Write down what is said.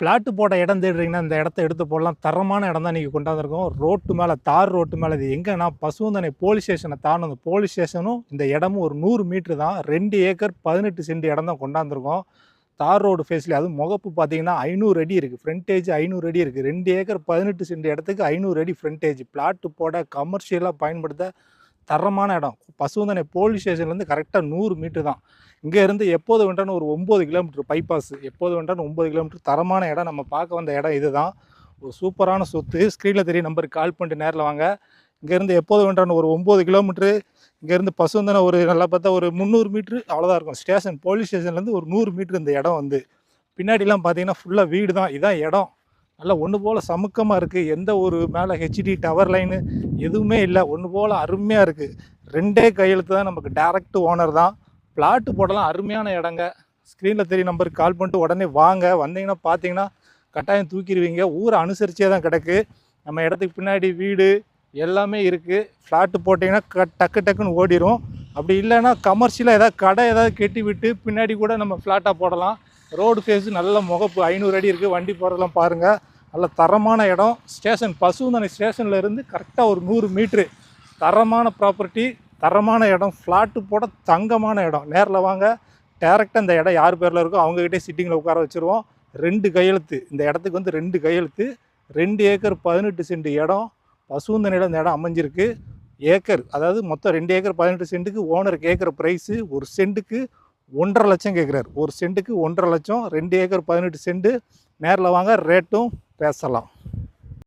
Plot போட்ட இடம் தேடுறீங்கன்னா இந்த இடத்த எடுத்து போடலாம். தரமான இடம் தான் நீங்கள் கொண்டாந்துருக்கோம். ரோட்டு மேலே தார் ரோட்டு மேலே இது எங்கன்னா பசுவந்தனை போலீஸ் ஸ்டேஷனை தாண்டும் அந்த போலீஸ் ஸ்டேஷனும் இந்த இடமும் ஒரு நூறு மீட்ரு தான். ரெண்டு ஏக்கர் பதினெட்டு சென்ட் இடம் தான் கொண்டாந்துருக்கோம். தார் ரோடு ஃபேஸ்லேயே அதுவும் முகப்பு பார்த்தீங்கன்னா ஐநூறு அடி இருக்குது ஃப்ரண்டேஜ் ஐநூறு அடி இருக்குது ரெண்டு ஏக்கர் பதினெட்டு சென்ட் இடத்துக்கு ஐநூறு அடி ஃப்ரண்டேஜ் பிளாட்டு போட கமர்ஷியலாக பயன்படுத்த தரமான இடம். பசுவந்தனை போலீஸ் ஸ்டேஷன்லேருந்து கரெக்டாக நூறு மீட்டர் தான். இங்கேருந்து எப்போது வேண்டான்னு ஒரு ஒம்பது கிலோமீட்டர் பைபாஸ் எப்போது வேண்டான்னு ஒம்பது கிலோமீட்டர் தரமான இடம் நம்ம பார்க்க வந்த இடம் இதுதான். ஒரு சூப்பரான சொத்து. ஸ்க்ரீனில் தெரிய நம்பருக்கு கால் பண்ணிட்டு நேரில் வாங்க. இங்கேருந்து எப்போது வேண்டான்னு ஒரு ஒம்பது கிலோமீட்ரு இங்கேருந்து பசுந்தனை ஒரு நல்லா பார்த்தா ஒரு முந்நூறு மீட்ரு அவ்வளோதான் இருக்கும். ஸ்டேஷன் போலீஸ் ஸ்டேஷன்லேருந்து ஒரு நூறு மீட்ரு இந்த இடம் வந்து. பின்னாடிலாம் பார்த்தீங்கன்னா ஃபுல்லாக வீடு தான் இதுதான் இடம். நல்லா ஒன்று போல் சமுக்கமாக இருக்குது எந்த ஒரு மேலே ஹெச்டி டவர் லைனு எதுவுமே இல்லை. ஒன்று போல் அருமையாக இருக்குது ரெண்டே கையெழுத்து தான் நமக்கு டேரக்ட் ஓனர் தான். பிளாட்டு போடலாம். அருமையான இடங்க. ஸ்க்ரீனில் தெரிய நம்பருக்கு கால் பண்ணிட்டு உடனே வாங்க. வந்தீங்கன்னா பார்த்தீங்கன்னா கட்டாயம் தூக்கிடுவீங்க. ஊரை அனுசரிச்சே தான் கிடக்கு. நம்ம இடத்துக்கு பின்னாடி வீடு எல்லாமே இருக்குது ஃப்ளாட்டு போட்டிங்கன்னா க டக்கு டக்குன்னு ஓடிரும். அப்படி இல்லைன்னா கமர்ஷியலாக ஏதாவது கடை ஏதாவது கெட்டி விட்டு பின்னாடி கூட நம்ம ஃப்ளாட்டாக போடலாம். ரோடு ஃபேஸு நல்ல முகப்பு. ஐநூறு அடி இருக்குது வண்டி போகிறதெல்லாம் பாருங்கள் நல்ல தரமான இடம். ஸ்டேஷன் பசுந்தனை ஸ்டேஷனில் இருந்து கரெக்டாக ஒரு நூறு மீட்ரு. தரமான ப்ராப்பர்ட்டி தரமான இடம் ஃப்ளாட்டு போட தங்கமான இடம். நேரில் வாங்க. டேரெக்டாக இந்த இடம் யார் பேரில் இருக்கோ அவங்ககிட்டே சிட்டிங்கில் உட்கார வச்சுருவோம். ரெண்டு கையெழுத்து. இந்த இடத்துக்கு வந்து ரெண்டு கையெழுத்து. ரெண்டு ஏக்கர் பதினெட்டு சென்ட் இடம். பசுந்தனையில் இந்த இடம் அமைஞ்சிருக்கு. ஏக்கர் அதாவது மொத்தம் ரெண்டு ஏக்கர் பதினெட்டு சென்ட்டுக்கு ஓனருக்கு கேட்குற ப்ரைஸு ஒரு சென்ட்டுக்கு ஒன்றரை லட்சம் கேட்குறாரு ஒரு சென்ட்டுக்கு ஒன்றரை லட்சம் ரெண்டு ஏக்கர் பதினெட்டு சென்ட்டு. நேரில் வாங்க ரேட்டும் பேசலாம்.